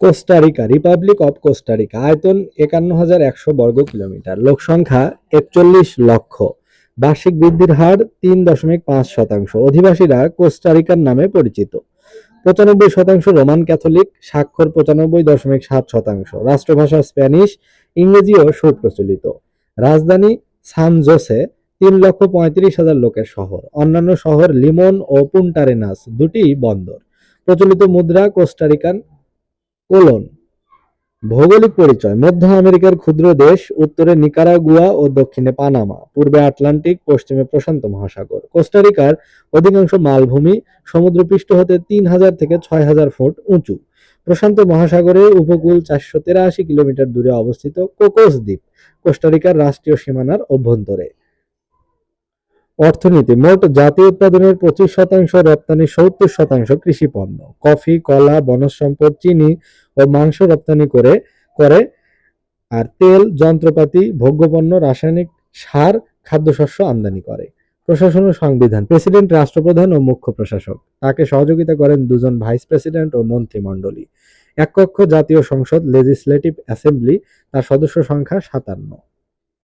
Costa Rica Republic of Costa Rica আয়তন একান্ন হাজার একশো বর্গ কিলোমিটার। লোক সংখ্যা একচল্লিশ লক্ষ। বার্ষিক বৃদ্ধির হার তিন দশমিক পাঁচ শতাংশ। অধিবাসীরা কোস্টারিকার নামে পরিচিত। পঁচানব্বই শতাংশ রোমান ক্যাথলিক, স্বাক্ষর পঁচানব্বই দশমিক সাত শতাংশ। রাষ্ট্রভাষা স্প্যানিশ, ইংরেজিও সুপ্রচলিত। রাজধানী সান জোসে তিন লক্ষ পঁয়ত্রিশ হাজার লোকের শহর। অন্যান্য শহর লিমন ও পুন্টারেনাস দুটি বন্দর। প্রচলিত মুদ্রা কোস্টারিকান কোলন। ভৌগোলিক পরিচয়, মধ্য আমেরিকার ক্ষুদ্র দেশ, উত্তরে নিকারাগুয়া ও দক্ষিণে পানামা, পূর্বে আটলান্টিক, পশ্চিমে প্রশান্ত মহাসাগর। কোস্টারিকার অধিকাংশ মালভূমি সমুদ্রপৃষ্ঠ হতে তিন হাজার থেকে ছয় হাজার ফুট উঁচু। প্রশান্ত মহাসাগরের উপকূল চারশো তেরাশি কিলোমিটার দূরে অবস্থিত কোকোস দ্বীপ, কোস্টারিকার রাষ্ট্রীয় সীমানার অভ্যন্তরে। অর্থনীতি, মোট জাতীয় উৎপাদনের পঁচিশ শতাংশ, রপ্তানি সত্তর শতাংশ কৃষি পণ্য। কফি, কলা, বনজ সম্পদ, চিনি ও মাংস রপ্তানি করে করে, আর তেল, যন্ত্রপাতি, ভোগ্যপণ্য, রাসায়নিক সার, খাদ্যশস্য আমদানি করে। প্রশাসন ও সংবিধান, প্রেসিডেন্ট, রাষ্ট্রপ্রধান ও মুখ্য প্রশাসক। তাকে সহযোগিতা করেন দুজন ভাইস প্রেসিডেন্ট ও মন্ত্রিমণ্ডলী। এক কক্ষ জাতীয় সংসদ, লেজিসলেটিভ অ্যাসেম্বলি, তার সদস্য সংখ্যা সাতান্ন।